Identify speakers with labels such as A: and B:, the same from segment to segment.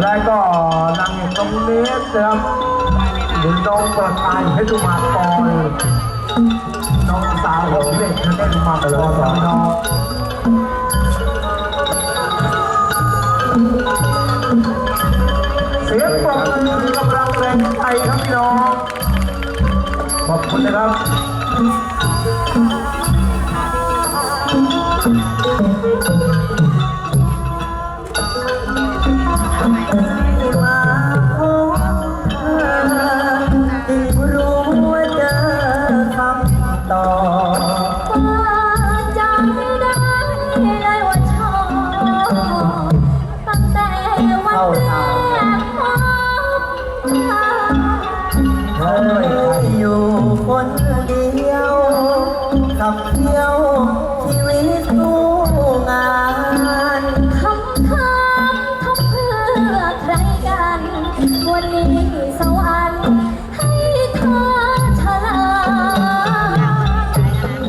A: แล้วก็นางเอกตรงนี้นะครับหรือน้องเปิดตายให้ดูมาปอยน้องสาวของเด็กนั่นเองมาปอยน้องเสียงปรบมือกำลังแรงใจครับพี่น้อง ขอบคุณนะครับ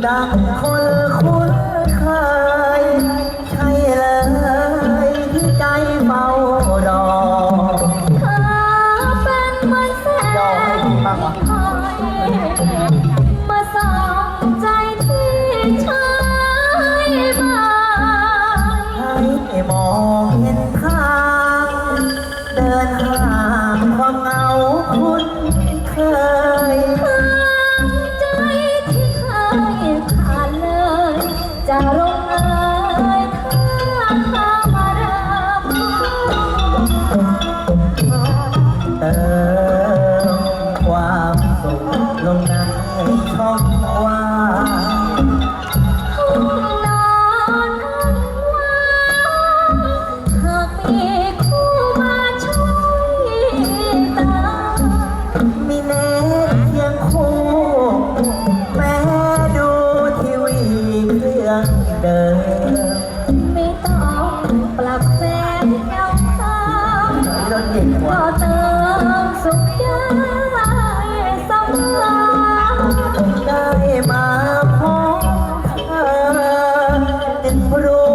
B: ดัง
C: คน
B: คุ้นเค
C: ยใช่เลยที่ใจเฝ้ารอ
B: เธอเป็นเหมือนแสงที่คอย
C: คู่มาช่ว
B: ยตาม
C: มีเนตเพียงคู่แม้ดูทีวีเครื่องเดิม
B: ไม่ต้องปรับแสงเงาขาว
C: รถเย็นก
B: ก็
C: ว่า
B: เติมสุขได้เสมอ
C: ได้มาพบเธอจึงรู้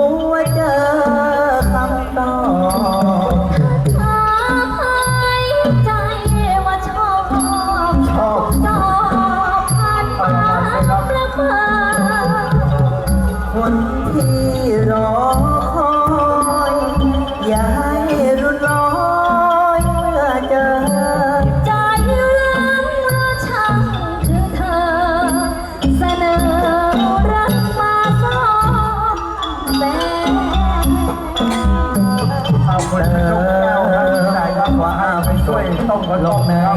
C: ค
B: นเป็
A: นลูกแก้วครับที่ไหนครับว่าไปช่วยต้องกระ
C: ลง
A: ง
C: ใน
A: นะครับ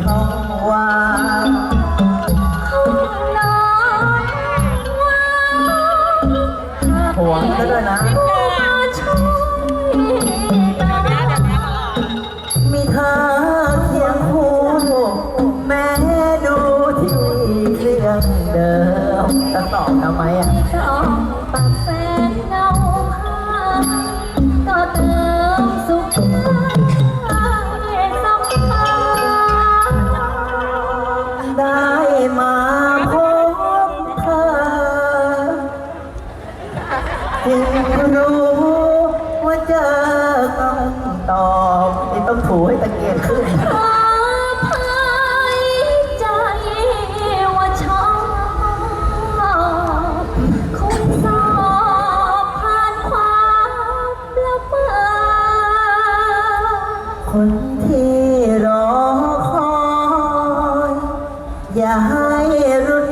C: ช่องว่าง
B: ห้องนอนว่า
C: ห่วงก็ด้วยนะ
B: ผู้มาช่วยตาม
C: มีเธอเคียงคู่แม้ดูที่เรื่องเดิมจะตอบทำไมอะ
B: ไม่ต้องปากแสนเงาห
C: จึงรู้ว่าเจอต้องตอบนี่ต้องถูให้ตะเกียงขึ้น
B: ขอพาใจว่าชอบคงสอบผ่านความละเมอ
C: คนที่รอคอย อย่าให้รุน